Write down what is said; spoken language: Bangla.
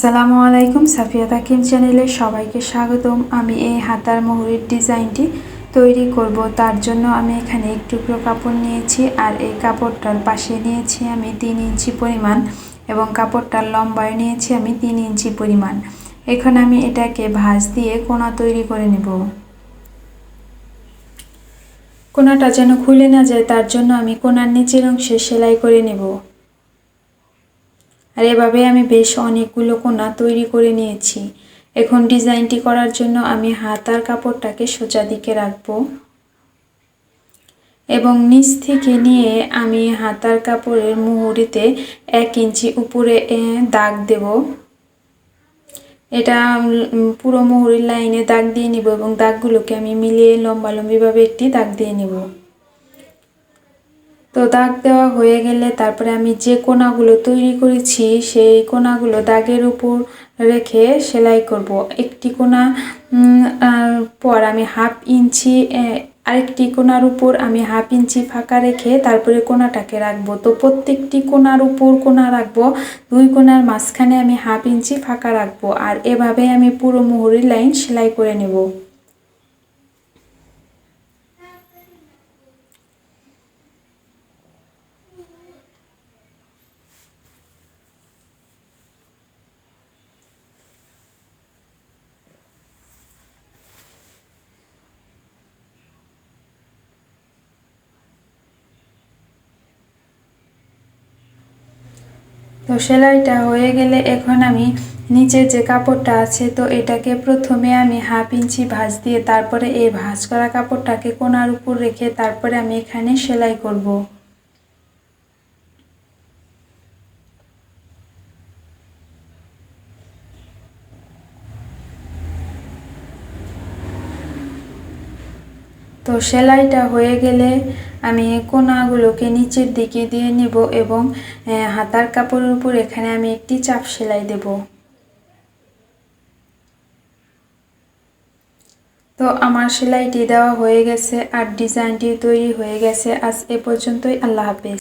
সালামু আলাইকুম, সাফিয়া তাকিম চ্যানেলে সবাইকে স্বাগতম। আমি এই হাতার মোহরের ডিজাইনটি তৈরি করব। তার জন্য আমি এখানে এক টুকরো কাপড় নিয়েছি আর এই কাপড়টার পাশে নিয়েছি আমি তিন ইঞ্চি পরিমাণ এবং কাপড়টার লম্বায় নিয়েছি আমি তিন ইঞ্চি পরিমাণ। এখন আমি এটাকে ভাঁজ দিয়ে কোনা তৈরি করে নেব। কোনাটা যেন খুলে না যায়, তার জন্য আমি কোনার নিচের অংশে সেলাই করে নেব। আর এভাবে আমি বেশ অনেকগুলো কোনা তৈরি করে নিয়েছি। এখন ডিজাইনটি করার জন্য আমি হাতার কাপড়টাকে সোজা দিকে রাখব। এবং নিচ থেকে নিয়ে আমি হাতার কাপড়ের মুহুরিতে এক ইঞ্চি উপরে দাগ দেব। এটা পুরো মুহুরির লাইনে দাগ দিয়ে নিব এবং দাগগুলোকে আমি মিলিয়ে লম্বালম্বিভাবে একটি দাগ দিয়ে নেব। তো দাগ দেওয়া হয়ে গেলে তারপরে আমি যে কোনাগুলো তৈরি করেছি, সেই কোনাগুলো দাগের উপর রেখে সেলাই করব। একটি কোনা পর আমি হাফ ইঞ্চি আরেকটি কোনার উপর আমি হাফ ইঞ্চি ফাঁকা রেখে তারপরে কোনাটাকে রাখব। তো প্রত্যেকটি কোনার উপর কোনা রাখব, দুই কোনার মাঝখানে আমি হাফ ইঞ্চি ফাঁকা রাখব। আর এভাবে আমি পুরো মুহুরির লাইন সেলাই করে নেব। তো সেলাইটা হয়ে গেলে এখন আমি নিচের যে কাপড়টা আছে, তো এটাকে প্রথমে আমি হাফ ইঞ্চি ভাঁজ দিয়ে তারপরে এই ভাঁজ করা কাপড়টাকে কোনার উপর রেখে তারপরে আমি এখানে সেলাই করব। তো সেলাইটা হয়ে গেলে আমি কোনাগুলোকে নিচের দিকে দিয়ে নিব এবং হাতার কাপড়ের উপর এখানে আমি একটি চাপ সেলাই দেব। তো আমার সেলাইটি দেওয়া হয়ে গেছে আর ডিজাইনটি তৈরি হয়ে গেছে। আজ এ পর্যন্তই। আল্লাহ হাফেজ।